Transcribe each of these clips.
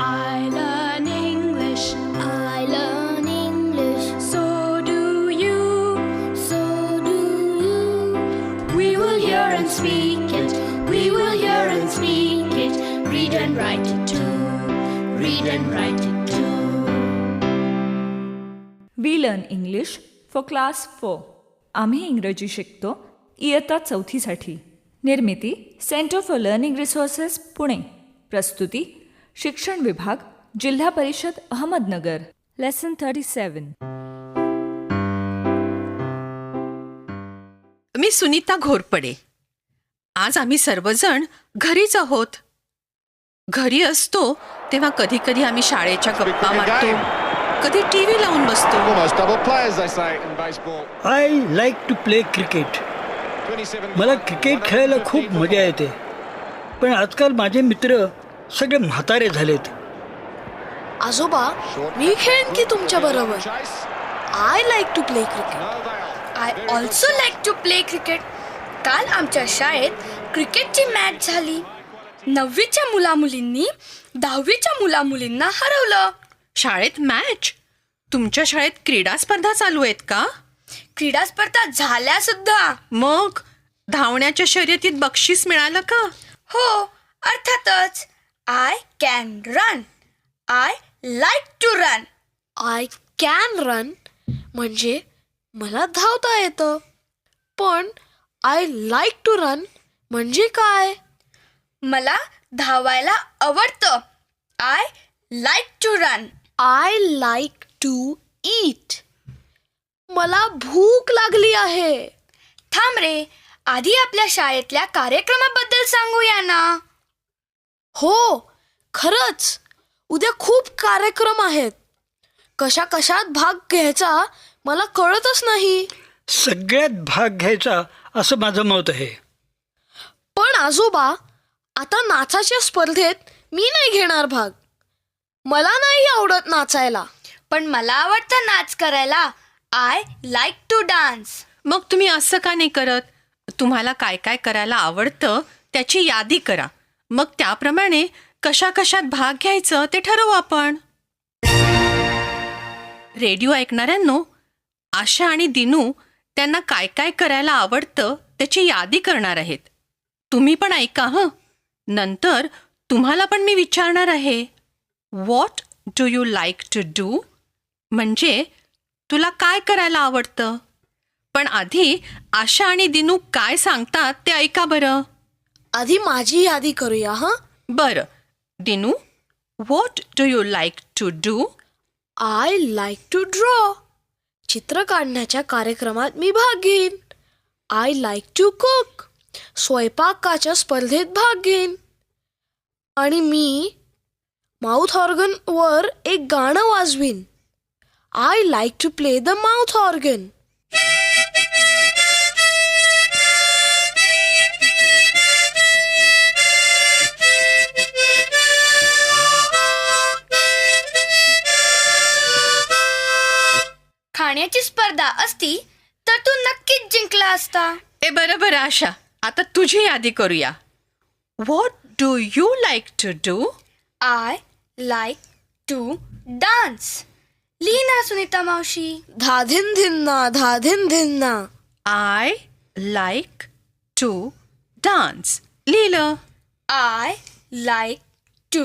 I learn English. I learn English. So do you. So do you. We will hear and speak it. We will hear and speak it. Read and write it too. Read and write it too. We learn English for class four आम्ही इंग्रजी शिकतो इयत्ता चौथीसाठी निर्मिती centre for learning resources Pune प्रस्तुती शिक्षण विभाग जिल्हा परिषद अहमदनगर. लेसन थर्टी सेवन मी सुनीता घोरपडे. आज आम्ही सर्वजण घरीच आहोत. घरी असतो तेव्हा कधी कधी आम्ही शाळेच्या गप्पा मारतो. कधी टीव्ही लावून बसतो. I like to play cricket 27 मला क्रिकेट खेळायला खूप मजा येते. पण आजकाल माझे मित्र सगळे म्हातारे झालेत. आजोबा मी खेळेन की तुमच्या बरोबर. I like to play cricket. I also like to play cricket काल आमच्या शाळेत क्रिकेटची मॅच झाली. नववीच्या मुलामुलींनी दहावीच्या मुलामुलींना हरवलं. शाळेत मॅच तुमच्या शाळेत क्रीडा स्पर्धा चालू आहेत का? क्रीडा स्पर्धा झाल्या सुद्धा. मग धावण्याच्या शर्यतीत बक्षीस मिळालं का? हो अर्थातच. I can run I like to run I can run म्हणजे मला धावता येतं. पण आय लाईक टू रन म्हणजे काय? मला धावायला आवडतं. I like to run I like to eat मला भूक लागली आहे. थांब रे. आधी आपल्या शाळेतल्या कार्यक्रमाबद्दल सांगूया ना. हो खरंच. उद्या खूप कार्यक्रम आहेत. कशा कशात भाग घ्यायचा मला कळतच नाही. सगळ्यात भाग घ्यायचा असं माझं मत आहे. पण आजोबा आता नाचाच्या स्पर्धेत मी नाही घेणार भाग. मला नाही आवडत नाचायला. पण मला आवडतं नाच करायला. आय लाईक टू डान्स मग तुम्ही असं का नाही करत? तुम्हाला काय काय करायला आवडतं त्याची यादी करा. मग त्याप्रमाणे कशा कशात भाग घ्यायचं ते ठरवू आपण. रेडिओ ऐकणाऱ्यांनो आशा आणि दिनू त्यांना काय काय करायला आवडतं त्याची यादी करणार आहेत. तुम्ही पण ऐका हं. नंतर तुम्हाला पण मी विचारणार आहे. What do you like to do म्हणजे तुला काय करायला आवडतं? पण आधी आशा आणि दिनू काय सांगतात ते ऐका बरं. आधी माझी यादी करूया हा? बरं. Dinu what do you like to do I like to draw चित्र काढण्याच्या कार्यक्रमात मी भाग घेईन. आय लाईक टू कुक स्वयंपाकाच्या स्पर्धेत भाग घेईन. आणि मी माउथ ऑर्गनवर एक गाणं वाजवीन. I like to play the mouth organ खाण्याची स्पर्धा असती तर तू नक्कीच जिंकला असता. ए बरं बरं आशा. आता तुझी यादी करूया. What do you like to do I like to dance लिहिना Sunita मावशी. धाधिन धिन्ना धाधिन धिन्ना आय लाईक टू डान्स लिहिलं I like to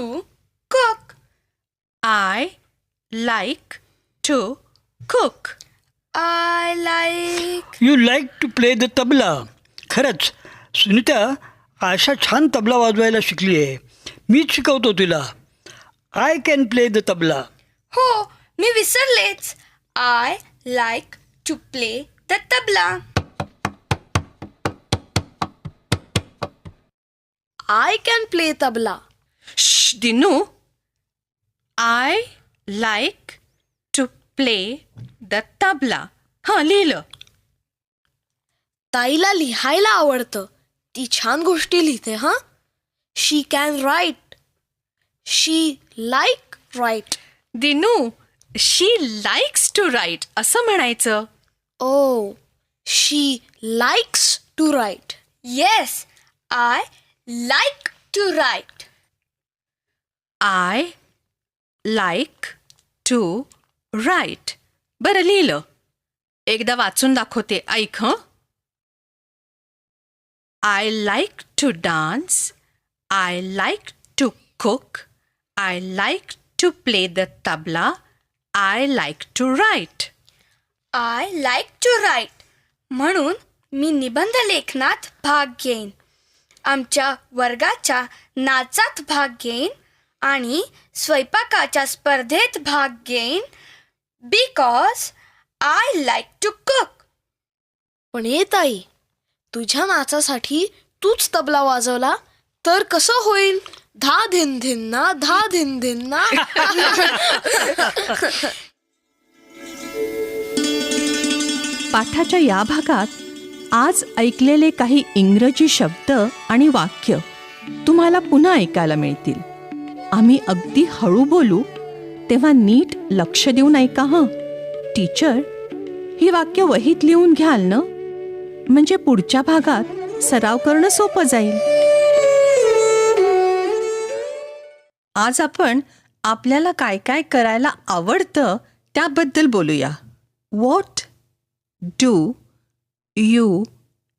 cook I like to cook I like you like to play the tabla खरंच. सुनीता आशा छान तबला वाजवायला शिकली आहे मीच शिकवतो तिला. I can play the tabla हो मी विसरलेच. I like to play the tabla I can play tabla श Dinu I like to play the tabla. हां लिहिलं. ताईला लिहायला आवडतं. ती छान गोष्टी लिहिते हां. She can write she like write Dinu she likes to write असं म्हणायचं. ओ she likes to write yes I like to write I like to write बरं लिहिलं. एकदा वाचून दाखवते. ऐक हं. I like to dance I like to cook I like to play the tabla I like to write I like to write म्हणून मी निबंध लेखनात भाग घेईन. आमच्या वर्गाच्या नाचात भाग घेईन आणि स्वयंपाकाच्या स्पर्धेत भाग घेईन. Because I like to cook पण ये ताई तुझ्या नाचासाठी तूच तबला वाजवला तर कसं होईल? धा धिन धिन्ना धा धिन धिन्ना पाठाच्या या भागात आज ऐकलेले काही इंग्रजी शब्द आणि वाक्य तुम्हाला पुन्हा ऐकायला मिळतील. आम्ही अगदी हळू बोलू तेव्हा नीट लक्ष देऊन ऐका हं? टीचर ही वाक्य वहीत लिहून घ्याल ना? म्हणजे पुढच्या भागात सराव करणं सोपं जाईल. आज आपण आपल्याला काय काय करायला आवडतं त्याबद्दल बोलूया. What do you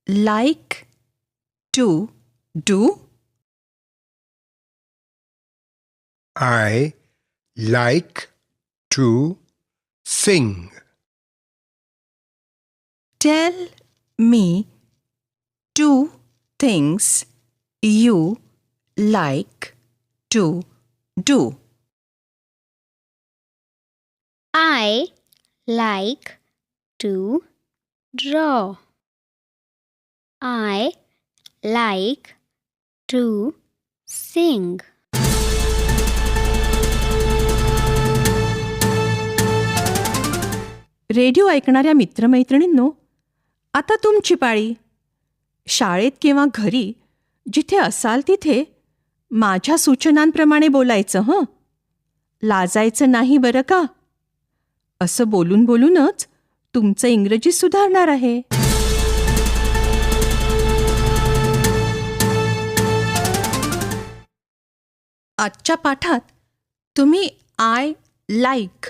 like to do I like to sing. Tell me two things you like to do. I like to draw. I like to sing. Radio ऐकणाऱ्या मित्रमैत्रिणींनो आता तुमची पाळी. शाळेत किंवा घरी जिथे असाल तिथे माझ्या सूचनांप्रमाणे बोलायचं हं? लाजायचं नाही बरं का? असं बोलून बोलूनच तुमचं इंग्रजी सुधारणार आहे. आजच्या पाठात तुम्ही आय लाईक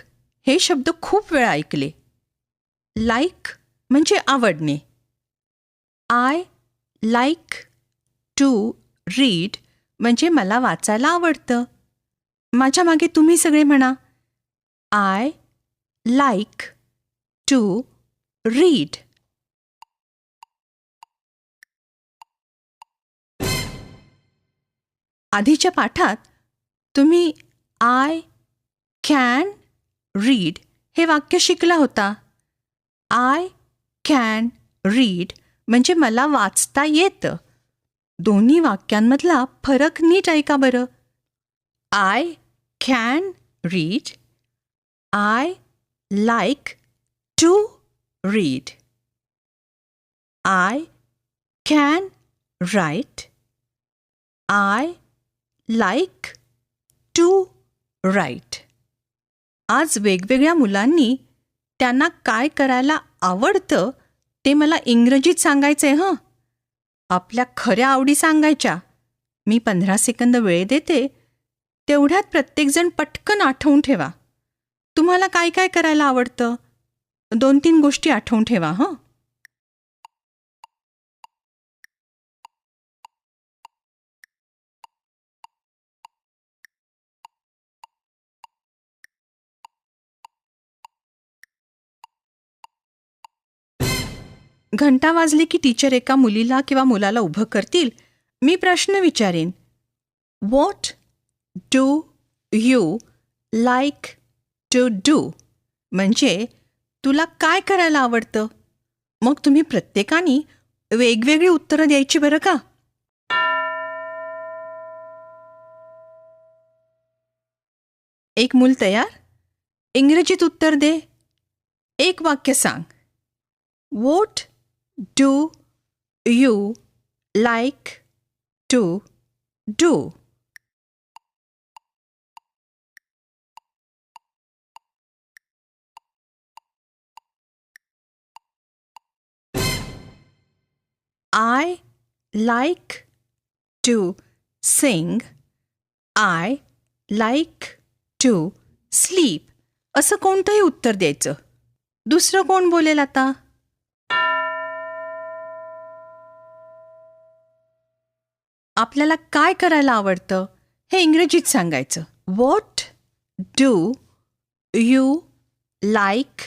हे शब्द खूप वेळा ऐकले. लाईक म्हणजे आवडणे. आय लाईक टू रीड म्हणजे मला वाचायला आवडतं. माझ्या मागे तुम्ही सगळे म्हणा. आय लाईक टू रीड आधीच्या पाठात तुम्ही आय कॅन रीड हे वाक्य शिकला होता. आय कॅन रीड म्हणजे मला वाचता येतं. दोन्ही वाक्यांमधला फरक नीट ऐका बरं. I can read. I like to read. I can write. I like to write. आज वेगवेगळ्या मुलांनी त्यांना काय करायला आवडतं ते मला इंग्रजीत सांगायचंय हं. आपल्या खऱ्या आवडी सांगायच्या. मी पंधरा सेकंद वेळ देते तेवढ्यात प्रत्येकजण पटकन आठवून ठेवा. तुम्हाला काय काय करायला आवडतं? दोन तीन गोष्टी आठवून ठेवा हं. घंटा वाजली की टीचर एका मुलीला किंवा मुलाला उभं करतील? मी प्रश्न विचारेन. What do you like to do म्हणजे तुला काय करायला आवडतं? मग तुम्ही प्रत्येकाने वेगवेगळी उत्तरं द्यायची बरं का? एक मूल तयार? इंग्रजीत उत्तर दे. एक वाक्य सांग. What do you like to do I like to sing. I like to sleep असं कोणतंही उत्तर द्यायचं. दुसरं कोण बोलेल आता? आपल्याला काय करायला आवडतं हे इंग्रजीत सांगायचं. What do you like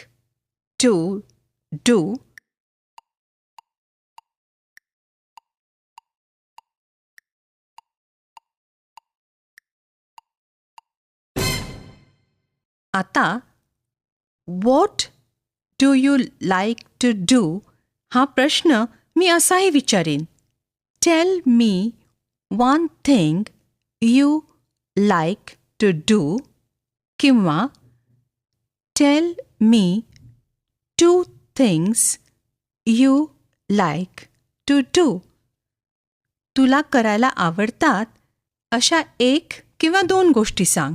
to do आता what do you like to do हा प्रश्न मी असाही विचारेन. Tell me one thing you like to do किंवा tell me two things you like to do तुला करायला आवडतात अशा एक किंवा दोन गोष्टी सांग.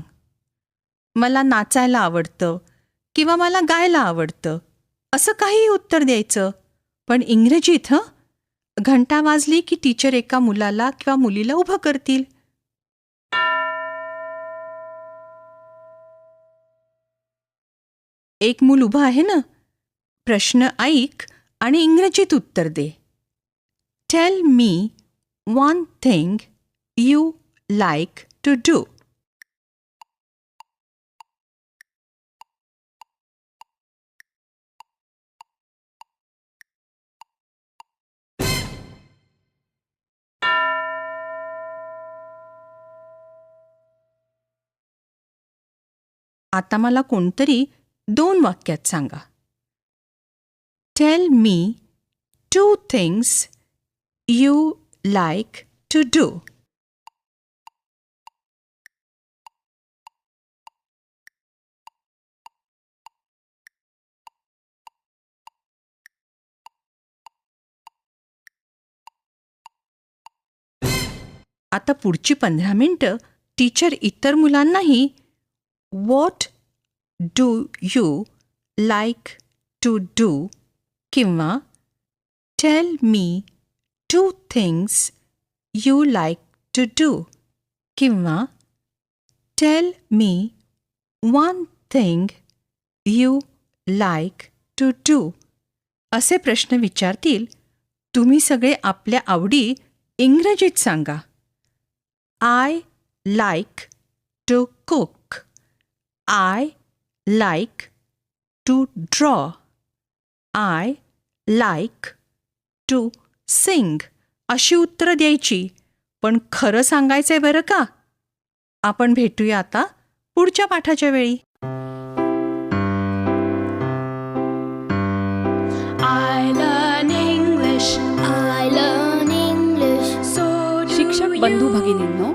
मला नाचायला आवडतं किंवा मला गायला आवडतं. असं काहीही उत्तर द्यायचं. पण इंग्रजीत हं? घंटा वाजली की टीचर एका मुलाला किंवा मुलीला उभं करतील. एक मूल उभं आहे ना? प्रश्न ऐक आणि इंग्रजीत उत्तर दे. Tell me one thing you like to do आता मला कोणतरी दोन वाक्यात सांगा. Tell me two things you like to do आता पुढची पंधरा मिनटं टीचर इतर मुलांनाही what do you like to do किंवा tell me two things you like to do किंवा tell me one thing you like to do असे प्रश्न विचारतील. तुम्ही सगळे आपल्या आवडी इंग्रजीत सांगा. I like to cook I like to draw I like to sing अशी उत्तरं द्यायची पण खरं सांगायचंय बरं का आपण भेटूया आता पुढच्या पाठाच्या वेळी I learn English. I learn English. So do शिक्षक. बंधू भगिनींनो